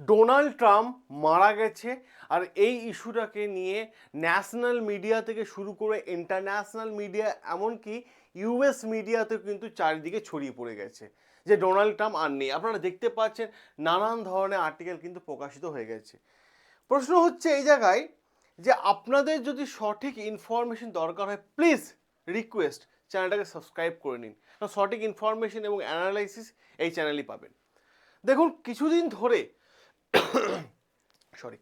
Donald Trump মারা গেছে আর এই ইস্যুটাকে নিয়ে ন্যাশনাল মিডিয়া থেকে শুরু করে ইন্টারন্যাশনাল মিডিয়া এমনকি ইউএস মিডিয়াতেও কিন্তু চারিদিকে ছড়িয়ে পড়ে গেছে যে ডোনাল্ড ট্রাম্প আর নেই। আপনারা দেখতে পাচ্ছেন নানান ধরনের আর্টিকেল কিন্তু প্রকাশিত হয়ে গেছে। প্রশ্ন হচ্ছে এই জায়গায় যে আপনাদের যদি সঠিক ইনফরমেশন দরকার হয়, প্লিজ রিকোয়েস্ট চ্যানেলটাকে সাবস্ক্রাইব করে নিন। কারণ সঠিক ইনফরমেশন এবং অ্যানালাইসিস এই চ্যানেলই পাবেন। দেখুন, কিছুদিন ধরে সরি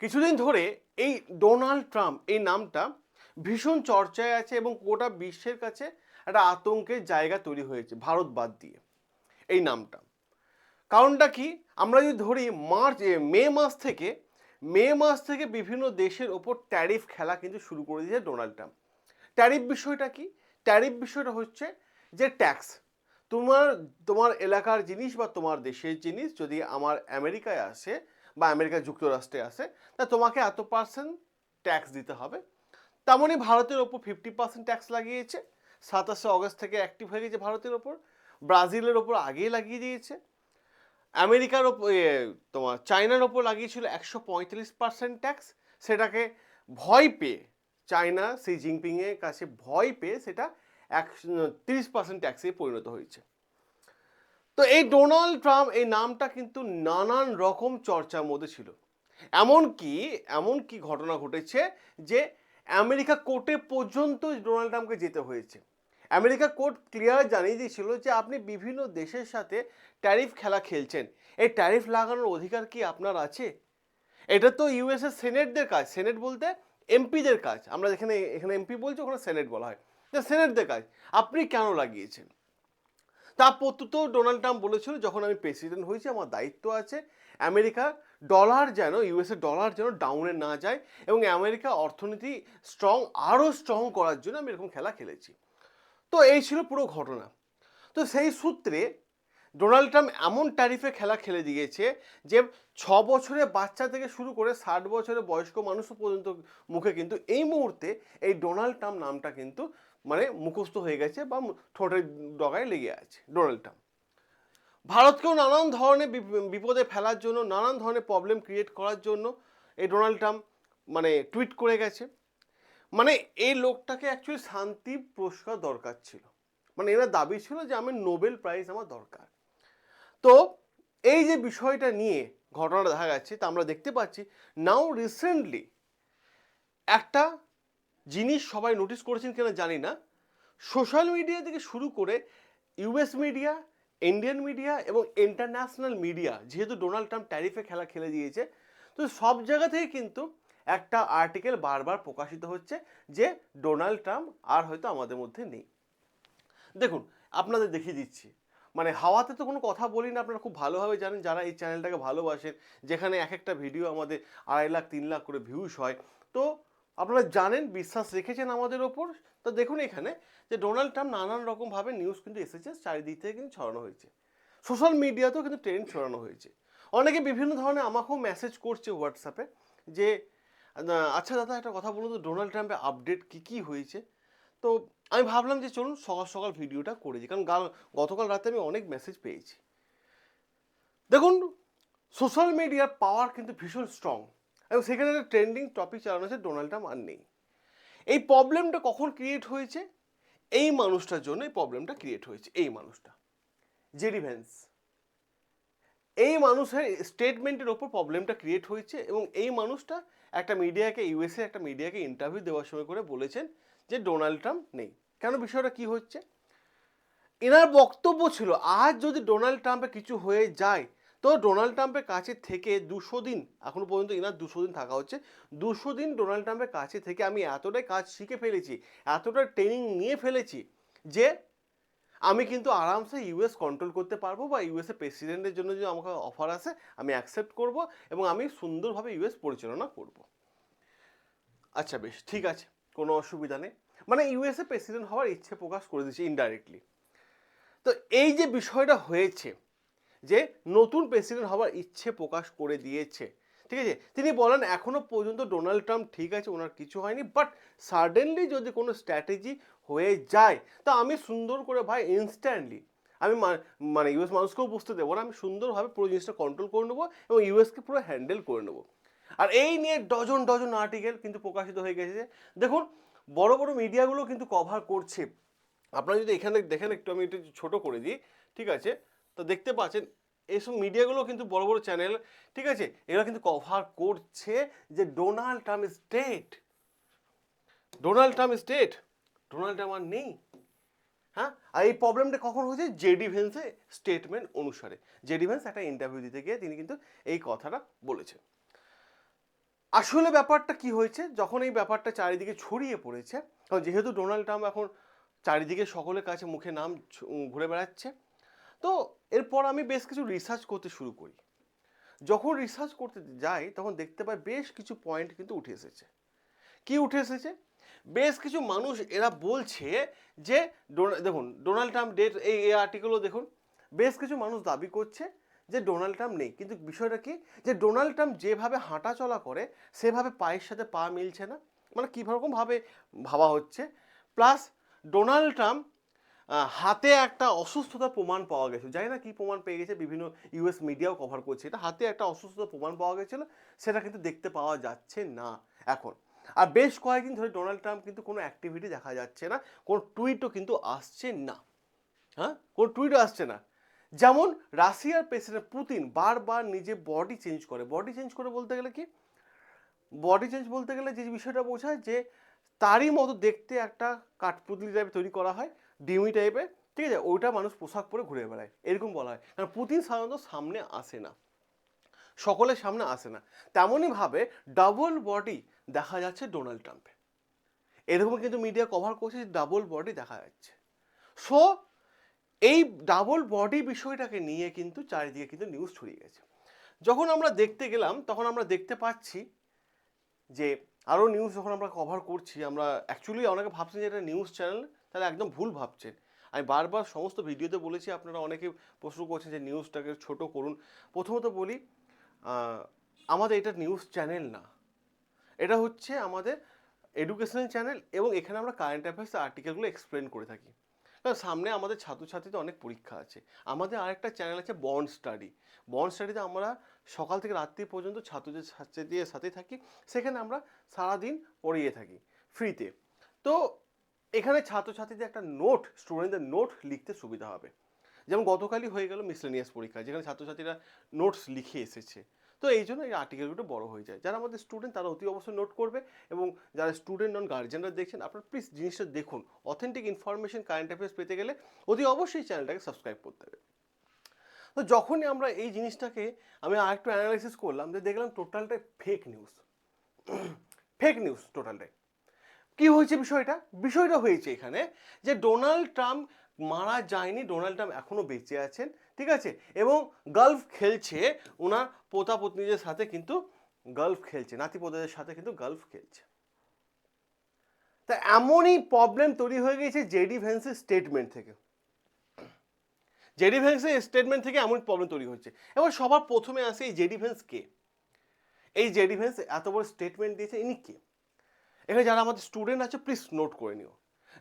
কিছুদিন ধরে এই ডোনাল্ড ট্রাম্প, এই নামটা ভীষণ চর্চায় আছে এবং গোটা বিশ্বের কাছে একটা আতঙ্কের জায়গা তৈরি হয়েছে, ভারত বাদ দিয়ে। এই নামটা। কারণটা কি? আমরা যদি ধরি মার্চ মে মাস থেকে, মে মাস থেকে বিভিন্ন দেশের ওপর ট্যারিফ খেলা কিন্তু শুরু করে দিয়েছে ডোনাল্ড ট্রাম্প। ট্যারিফ বিষয়টা কি? ট্যারিফ বিষয়টা হচ্ছে যে ট্যাক্স। তোমার তোমার এলাকার জিনিস বা তোমার দেশের জিনিস যদি আমার আমেরিকায় আসে বা আমেরিকা যুক্তরাষ্ট্রে আসে, তা তোমাকে এত পার্সেন্ট ট্যাক্স দিতে হবে। তেমনই ভারতের ওপর ফিফটি পার্সেন্ট ট্যাক্স লাগিয়েছে। সাতাশে অগস্ট থেকে অ্যাক্টিভ হয়ে গেছে ভারতের ওপর। ব্রাজিলের ওপর আগেই লাগিয়ে দিয়েছে। আমেরিকার ওপর তোমার চায়নার ওপর লাগিয়েছিল একশো পঁয়তাল্লিশ পার্সেন্ট ট্যাক্স সেটাকে ভয় পেয়ে, চায়না সেই জিনপিংয়ের কাছে ভয় পেয়ে সেটা এক তিরিশ পার্সেন্ট ট্যাক্সে পরিণত হয়েছে। তো এই ডোনাল্ড ট্রাম্প এই নামটা কিন্তু নানান রকম চর্চার মধ্যে ছিল। এমনকি এমন কি ঘটনা ঘটেছে যে আমেরিকা কোর্টে পর্যন্ত ডোনাল্ড ট্রাম্পকে যেতে হয়েছে। আমেরিকা কোর্ট ক্লিয়ার জানিয়ে দিয়েছিল যে আপনি বিভিন্ন দেশের সাথে ট্যারিফ খেলা খেলছেন। এই ট্যারিফ লাগানোর অধিকার কি আপনার আছে? এটা তো ইউএসএ সেনেটদের কাজ। সেনেট বলতে এমপিদের কাজ। আমরা যেখানে, এখানে এমপি বলছি, ওখানে সেনেট বলা হয়। সেনেটদের কাজ, আপনি কেন লাগিয়েছেন? তা প্রত্যুত ডোনাল্ড ট্রাম্প বলেছিল, যখন আমি প্রেসিডেন্ট হয়েছি, আমার দায়িত্ব আছে, আমেরিকা ডলার যেন, ইউএসএ ডলার যেন ডাউনে না যায় এবং আমেরিকা অর্থনীতি স্ট্রং আরও স্ট্রং করার জন্য আমি এরকম খেলা খেলেছি। তো এই ছিল পুরো ঘটনা। তো সেই সূত্রে ডোনাল্ড ট্রাম্প এমন ট্যারিফে খেলা খেলে দিয়েছে যে ছ বছরের বাচ্চা থেকে শুরু করে ষাট বছরের বয়স্ক মানুষ পর্যন্ত মুখে কিন্তু এই মুহূর্তে এই ডোনাল্ড ট্রাম্প নামটা কিন্তু মানে মুখস্থ হয়ে গেছে বা ঠোঁটের ডগায় লেগে আছে ডোনাল্ড ট্রাম্প। ভারতকেও নানান ধরনের বিপ- বিপদে ফেলার জন্য, নানান ধরনের প্রবলেম ক্রিয়েট করার জন্য এই ডোনাল্ড ট্রাম্প মানে টুইট করে গেছে। মানে এই লোকটাকে অ্যাকচুয়ালি শান্তি পুরস্কার দরকার ছিল। মানে এরা দাবি ছিল যে আমি নোবেল প্রাইজ আমার দরকার। তো এই যে বিষয়টা নিয়ে ঘটনাটা দেখা যাচ্ছে, তা আমরা দেখতে পাচ্ছি নাও রিসেন্টলি একটা জিনিস সবাই নোটিস করেছেন কিনা জানি না সোশ্যাল মিডিয়া থেকে শুরু করে ইউএস মিডিয়া ইন্ডিয়ান মিডিয়া এবং ইন্টারন্যাশনাল মিডিয়া যেহেতু ডোনাল্ড ট্রাম্প ট্যারিফে খেলা খেলে দিয়েছে, তো সব জায়গা থেকে কিন্তু একটা আর্টিকেল বারবার প্রকাশিত হচ্ছে যে ডোনাল্ড ট্রাম্প আর হয়তো আমাদের মধ্যে নেই। দেখুন, আপনাদের দেখিয়ে দিচ্ছি। মানে হাওয়াতে তো কোনো কথা বলি না, আপনারা খুব ভালোভাবে জানেন যারা এই চ্যানেলটাকে ভালোবাসেন, যেখানে এক একটা ভিডিও আমাদের আড়াই লাখ, তিন লাখ করে ভিউস হয়। তো আপনারা জানেন, বিশ্বাস রেখেছেন আমাদের ওপর। তো দেখুন এখানে যে ডোনাল্ড ট্রাম্প নানান রকমভাবে নিউজ কিন্তু এসেছে, চারিদিক থেকে কিন্তু ছড়ানো হয়েছে। সোশ্যাল মিডিয়াতেও কিন্তু ট্রেন্ড ছড়ানো হয়েছে। অনেকে বিভিন্ন ধরনের আমাকেও মেসেজ করছে হোয়াটসঅ্যাপে যে আচ্ছা দাদা, একটা কথা বলুন তো ডোনাল্ড ট্রাম্পের আপডেট কী কী হয়েছে? তো আমি ভাবলাম যে চলুন সকাল সকাল ভিডিওটা করে করেছি কারণ গতকাল রাতে আমি অনেক মেসেজ পেয়েছি। দেখুন সোশ্যাল মিডিয়ার পাওয়ার কিন্তু ভীষণ স্ট্রং এবং সেখানে একটা ট্রেন্ডিং টপিক চালানো হচ্ছে ডোনাল্ড ট্রাম্প আর নেই। এই প্রবলেমটা কখন ক্রিয়েট হয়েছে? এই মানুষটার জন্য এই প্রবলেমটা ক্রিয়েট হয়েছে। এই মানুষটা জেডি ভ্যান্স এই মানুষের স্টেটমেন্টের ওপর প্রবলেমটা ক্রিয়েট হয়েছে এবং এই মানুষটা একটা মিডিয়াকে ইউএসএ একটা মিডিয়াকে ইন্টারভিউ দেওয়ার সময় করে বলেছেন যে ডোনাল্ড ট্রাম্প নেই। কেন বিষয়টা কি হচ্ছে? এনার বক্তব্য ছিল, আজ যদি ডোনাল্ড ট্রাম্পে কিছু হয়ে যায়, তো ডোনাল্ড ট্রাম্পের কাছে থেকে দুশো দিন, এখনও পর্যন্ত এনার দুশো দিন থাকা হচ্ছে, দুশো দিন ডোনাল্ড ট্রাম্পের কাছে থেকে আমি এতটাই কাজ শিখে ফেলেছি, এতটা ট্রেনিং নিয়ে ফেলেছি, যে আমি কিন্তু আরামসে ইউএস কন্ট্রোল করতে পারব বা ইউএসএ প্রেসিডেন্টের জন্য যদি আমাকে অফার আসে, আমি অ্যাকসেপ্ট করব এবং আমি সুন্দরভাবে ইউএস পরিচালনা করব। আচ্ছা বেশ, ঠিক আছে, কোনো অসুবিধা নেই। মানে ইউএসএ প্রেসিডেন্ট হওয়ার ইচ্ছে প্রকাশ করে দিয়েছে ইনডাইরেক্টলি তো এই যে বিষয়টা হয়েছে যে নতুন প্রেসিডেন্ট হওয়ার ইচ্ছে প্রকাশ করে দিয়েছে, ঠিক আছে? তিনি বলেন এখনও পর্যন্ত ডোনাল্ড ট্রাম্প ঠিক আছে, ওনার কিছু হয়নি বাট সাডেনলি যদি কোনো স্ট্র্যাটেজি হয়ে যায়, তা আমি সুন্দর করে ভাই ইনস্ট্যান্টলি আমি মানে ইউএস মানুষকেও বুঝতে দেবো না, আমি সুন্দরভাবে পুরো জিনিসটা কন্ট্রোল করে নেব এবং ইউএসকে পুরো হ্যান্ডেল করে নেব। আর এই নিয়ে ডজন ডজন আর্টিকেল কিন্তু প্রকাশিত হয়ে গেছে। দেখুন বড় বড় মিডিয়াগুলো কিন্তু কভার করছে। আপনারা যদি এখানে দেখেন একটু, আমি একটু ছোটো করে দিই, ঠিক আছে? তো দেখতে পাচ্ছেন এইসব মিডিয়াগুলো কিন্তু বড় বড় চ্যানেল ঠিক আছে? এরা কিন্তু কভার করছে যে Donald Trump state Donald Trump state Donald Trump আর নেই। হ্যাঁ? আর এই প্রবলেমটা কখন হয়েছে? জেডি ভেন্সের স্টেটমেন্ট অনুসারে। জেডি ভেন্স একটা ইন্টারভিউ দিতে গিয়ে তিনি কিন্তু এই কথাটা বলেছেন। আসলে ব্যাপারটা কি হয়েছে? যখন এই ব্যাপারটা চারিদিকে ছড়িয়ে পড়েছে, কারণ যেহেতু ডোনাল্ড ট্রাম্প এখন চারিদিকে সকলের কাছে মুখে নাম ঘুরে বেড়াচ্ছে, তো এরপর আমি বেশ কিছু রিসার্চ করতে শুরু করি। যখন রিসার্চ করতে যাই, তখন দেখতে পাই বেশ কিছু পয়েন্ট কিন্তু উঠে এসেছে। কি উঠে এসেছে? বেশ কিছু মানুষ এরা বলছে যে দেখুন, ডোনাল্ড ট্রাম্প ডেট এই আর্টিকেলও দেখুন, বেশ কিছু মানুষ দাবি করছে যে ডোনাল্ড ট্রাম্প নেই, কিন্তু বিষয়টা কি? যে ডোনাল্ড ট্রাম্প যেভাবে হাঁটা চলা করে, সেভাবে পায়ের সাথে পা মিলছে না। মানে কী রকমভাবে ভাবা হচ্ছে? প্লাস ডোনাল্ড ট্রাম্প হাতে একটা অসুস্থতার প্রমাণ পাওয়া গেছে। জানি না কি প্রমাণ পেয়ে গেছে, বিভিন্ন ইউএস মিডিয়াও কভার করছে। এটা হাতে একটা অসুস্থতার প্রমাণ পাওয়া গেছিল, সেটা কিন্তু দেখতে পাওয়া যাচ্ছে না এখন। আর বেশ কয়েকদিন ধরে ডোনাল্ড ট্রাম্প কিন্তু কোনো অ্যাক্টিভিটি দেখা যাচ্ছে না, কোনো টুইটও কিন্তু আসছে না। হ্যাঁ? কোনো টুইটও আসছে না। যেমন রাশিয়ার প্রেসিডেন্ট পুতিন বারবার নিজে বডি চেঞ্জ করে। বডি চেঞ্জ করে বলতে গেলে কি? বডি চেঞ্জ বলতে গেলে যে বিষয়টা বোঝায় যে তারই মতো দেখতে একটা কাঠপুতলি টাইপের তৈরি করা হয়, ডিমি টাইপের ঠিক আছে? ওইটা মানুষ পোশাক পরে ঘুরে বেড়ায়, এরকম বলা হয়। কারণ পুতিন সাধারণত সামনে আসে না, সকলের সামনে আসে না। তেমনইভাবে ডাবল বডি দেখা যাচ্ছে ডোনাল্ড ট্রাম্পে এরকম কিন্তু মিডিয়া কভার করছে ডাবল বডি দেখা যাচ্ছে। সো এই ডাবল বডি বিষয়টাকে নিয়ে কিন্তু চারিদিকে কিন্তু নিউজ ছড়িয়ে গেছে। যখন আমরা দেখতে গেলাম, তখন আমরা দেখতে পাচ্ছি যে আরও নিউজ যখন আমরা কভার করছি, আমরা অ্যাকচুয়ালি অনেকে ভাবছেন যে এটা নিউজ চ্যানেল তাহলে একদম ভুল ভাবছেন। আমি বারবার সমস্ত ভিডিওতে বলেছি, আপনারা অনেকে প্রশ্ন করছেন যে নিউজটাকে ছোট করুন। প্রথমত বলি আমাদের এটা নিউজ চ্যানেল না। এটা হচ্ছে আমাদের এডুকেশনাল চ্যানেল এবং এখানে আমরা কারেন্ট অ্যাফেয়ার্স আর্টিকেলগুলো এক্সপ্লেন করে থাকি। সামনে আমাদের ছাত্রছাত্রীদের অনেক পরীক্ষা আছে। আমাদের আরেকটা চ্যানেল আছে বন্ড স্টাডি বন্ড স্টাডিতে আমরা সকাল থেকে রাত্রি পর্যন্ত ছাত্রদের ছাত্রীদের সাথে থাকি। সেখানে আমরা সারাদিন পড়িয়ে থাকি ফ্রিতে তো। এখানে ছাত্রছাত্রীদের একটা নোট স্টুডেন্টদের নোট লিখতে সুবিধা হবে। যেমন গতকালই হয়ে গেল মিসলেনিয়াস পরীক্ষা, যেখানে ছাত্রছাত্রীরা নোটস লিখে এসেছে। তো এই জন্য এই আর্টিকেলগুলো বড় হয়ে যায়। যারা আমাদের স্টুডেন্ট তারা অতি অবশ্যই নোট করবে এবং যারা স্টুডেন্ট নন গার্জেনরা দেখছেন, আপনারা প্লিজ জিনিসটা দেখুন। অথেন্টিক ইনফরমেশন কারেন্ট অ্যাফেয়ার্স পেতে গেলে অতি অবশ্যই চ্যানেলটাকে সাবস্ক্রাইব করতে হবে। তো যখনই আমরা এই জিনিসটাকে আমি আরেকটু অ্যানালাইসিস করলাম, যে দেখলাম টোটালটাই ফেক নিউজ ফেক নিউজ টোটালটাই কি হয়েছে বিষয়টা? বিষয়টা হয়েছে এখানে যে ডোনাল্ড ট্রাম্প মারা যায়নি ডোনাল্ড ট্রাম্প এখনও বেঁচে আছেন। ঠিক আছে? এবং গল্ফ খেলছে ওনার পোতা পত্নীদের সাথে কিন্তু গল্ফ খেলছে নাতি পোতাদের সাথে কিন্তু গল্ফ খেলছে। তা এমনই প্রবলেম তৈরি হয়ে গেছে জেডি ভ্যান্সের স্টেটমেন্ট থেকে। জেডি ভ্যান্সের স্টেটমেন্ট থেকে এমন প্রবলেম তৈরি হচ্ছে। এবার সবার প্রথমে আসে এই জেডি ভ্যান্স কে। এই জেডি ভ্যান্স এত বড় স্টেটমেন্ট দিয়েছে ইনি কে? এখানে যারা আমাদের স্টুডেন্ট আছে প্লিজ নোট করে নিও।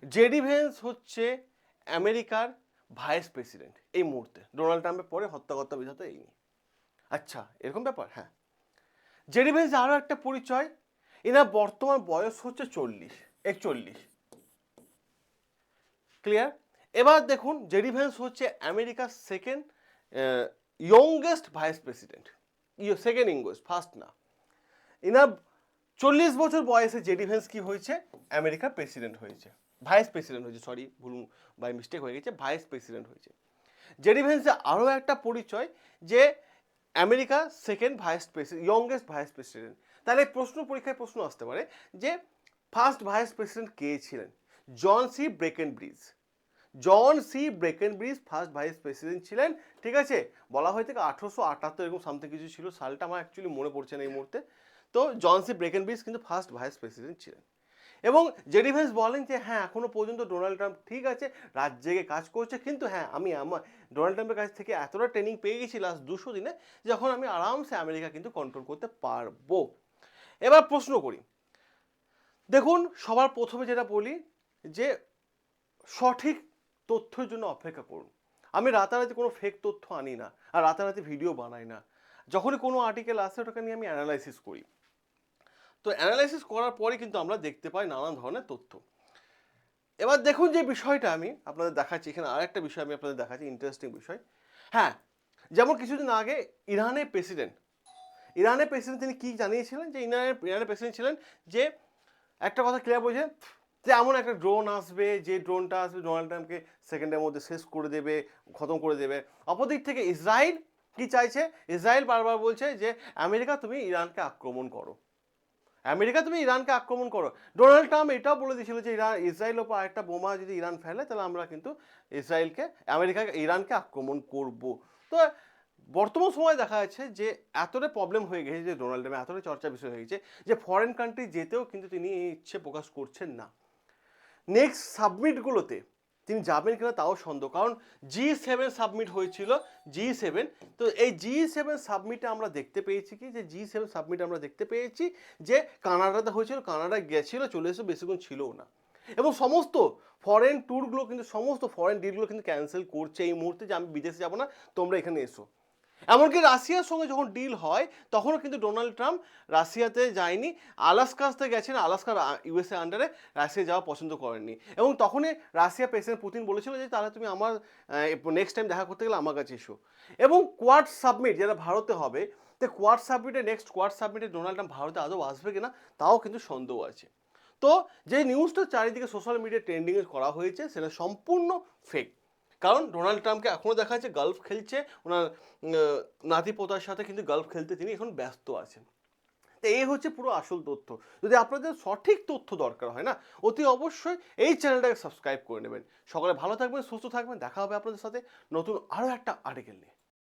জেডি ভেন্স হচ্ছে আমেরিকার ভাইস প্রেসিডেন্ট, এই মুহূর্তে। ডোনাল্ড ট্রাম্পের পরে হত্যাকর্তা বিধাতা এই নিয়ে। আচ্ছা এরকম ব্যাপার? হ্যাঁ। জেডি ভেন্স আরও একটা পরিচয়। এনার বর্তমান বয়স হচ্ছে চল্লিশ, একচল্লিশ। ক্লিয়ার? এবার দেখুন জেডি ভেন্স হচ্ছে আমেরিকার সেকেন্ড ইয়ংগেস্ট ভাইস প্রেসিডেন্ট ইয়ে সেকেন্ড ইয়ংগেস্ট ফার্স্ট না। এনার চল্লিশ বছর বয়সে জেডি ভেন্স কি হয়েছে? আমেরিকার প্রেসিডেন্ট হয়েছে। ভাইস প্রেসিডেন্ট হয়েছে সরি ভুল বাই মিস্টেক হয়ে গেছে, ভাইস প্রেসিডেন্ট হয়েছে। জেডি ভেন্সের আরও একটা পরিচয় যে America second vice president youngest vice president তাহলে প্রশ্ন, পরীক্ষায় প্রশ্ন আসতে পারে যে ফার্স্ট ভাইস প্রেসিডেন্ট কে ছিলেন? John C Breckinridge John C Breckinridge first vice president ছিলেন, ঠিক আছে? বলা হয় থেকে আঠেরোশো আটাত্তর এরকম সামথিং কিছু ছিল, সালটা আমার অ্যাকচুয়ালি মনে পড়ছে না এই মুহূর্তে। তো জন সি ব্রেকেন ব্রিজ কিন্তু ফার্স্ট ভাইস প্রেসিডেন্ট ছিলেন। এবং জেডি ভেন্স বলেন যে হ্যাঁ এখনও পর্যন্ত ডোনাল্ড ট্রাম্প ঠিক আছে, রাত জেগে কাজ করছে, কিন্তু হ্যাঁ আমি আমার ডোনাল্ড ট্রাম্পের কাছ থেকে এতটা ট্রেনিং পেয়ে গেছি লাস্ট দুশো দিনে, যখন আমি আরামসে আমেরিকা কিন্তু কন্ট্রোল করতে পারব। এবার প্রশ্ন করি। দেখুন, সবার প্রথমে যেটা বলি যে, সঠিক তথ্যের জন্য অপেক্ষা করুন। আমি রাতারাতি কোনো ফেক তথ্য আনি না, আর রাতারাতি ভিডিও বানাই না। যখনই কোনো আর্টিকেল আসে, ওটাকে নিয়ে আমি অ্যানালাইসিস করি। তো অ্যানালাইসিস করার পরে কিন্তু আমরা দেখতে পাই নানান ধরনের তথ্য। এবার দেখুন যে বিষয়টা আমি আপনাদের দেখাচ্ছি, এখানে আরেকটা বিষয় আমি আপনাদের দেখাচ্ছি ইন্টারেস্টিং বিষয়। হ্যাঁ যেমন কিছুদিন আগে ইরানের প্রেসিডেন্ট ইরানের প্রেসিডেন্ট তিনি কী জানিয়েছিলেন যে ইরানের ইরানের প্রেসিডেন্ট ছিলেন যে একটা কথা ক্লিয়ার বলছেন, যে এমন একটা ড্রোন আসবে, যে ড্রোনটা আসবে ডোনাল্ড ট্রাম্পকে সেকেন্ডের মধ্যে শেষ করে দেবে, খতম করে দেবে। অপরদিক থেকে ইসরায়েল কি চাইছে? ইসরায়েল বারবার বলছে যে, আমেরিকা, তুমি ইরানকে আক্রমণ করো। আমেরিকা তুমি ইরানকে আক্রমণ করো। ডোনাল্ড ট্রাম্প এটাও বলে দিয়েছিল যে ইরান ইসরায়েল ওপর একটা বোমা যদি ইরান ফেলে, তাহলে আমরা কিন্তু ইসরায়েলকে, আমেরিকা ইরানকে আক্রমণ করব। তো বর্তমান সময় দেখা যাচ্ছে যে এতটা প্রবলেম হয়ে গেছে যে ডোনাল্ড ট্রাম্প এতটা চর্চা বিষয় হয়ে গেছে যে ফরেন কান্ট্রি যেতেও কিন্তু তিনি ইচ্ছে প্রকাশ করছেন না। নেক্সট সাবমিটগুলোতে তিনি যাবেন কিনা তাও সন্দেহ। কারণ জি সেভেন সাবমিট হয়েছিল জি সেভেন তো এই জি সেভেন সাবমিটে আমরা দেখতে পেয়েছি কি? যে জি সেভেন সাবমিটে আমরা দেখতে পেয়েছি যে কানাডাতে হয়েছিল কানাডা গেছিল, চলে এসে বেশিক্ষণ ছিলও না। এবং সমস্ত ফরেন ট্যুরগুলো কিন্তু, সমস্ত ফরেন ডিলগুলো কিন্তু ক্যান্সেল করছে এই মুহূর্তে যে আমি বিদেশে যাব না, তোমরা এখানে এসো। এমনকি রাশিয়ার সঙ্গে যখন ডিল হয়, তখনও কিন্তু ডোনাল্ড ট্রাম্প রাশিয়াতে যায়নি। আলাস্কাতে গেছেন, আলাস্কার ইউএসএ আন্ডারে রাশিয়া যাওয়া পছন্দ করেননি। এবং তখনই রাশিয়া প্রেসিডেন্ট পুতিন বলেছিল যে, তাহলে তুমি আমার নেক্সট টাইম দেখা করতে গেলে আমার কাছে এসো। এবং কোয়াড সাবমিট যেটা ভারতে হবে, তো কোয়াড সাবমিটে নেক্সট কোয়াড সাবমিটে ডোনাল্ড ট্রাম্প ভারতে আদৌ আসবে কিনা, তাও কিন্তু সন্দেহ আছে। তো, যে নিউজটা চারিদিকে সোশ্যাল মিডিয়া ট্রেন্ডিংয়ে করা হয়েছে, সেটা সম্পূর্ণ ফেক কারণ ডোনাল্ড ট্রাম্পকে এখনও দেখা যাচ্ছে গালফ খেলছে ওনার উম, নাতি পোতার সাথে কিন্তু গালফ খেলতে তিনি এখন ব্যস্ত আছেন। তো এই হচ্ছে পুরো আসল তথ্য। যদি আপনাদের সঠিক তথ্য দরকার হয় না অতি অবশ্যই এই চ্যানেলটাকে সাবস্ক্রাইব করে নেবেন। সকালে ভালো থাকবেন সুস্থ থাকবেন দেখা হবে আপনাদের সাথে নতুন আরও একটা আর্টিকেল নিয়ে।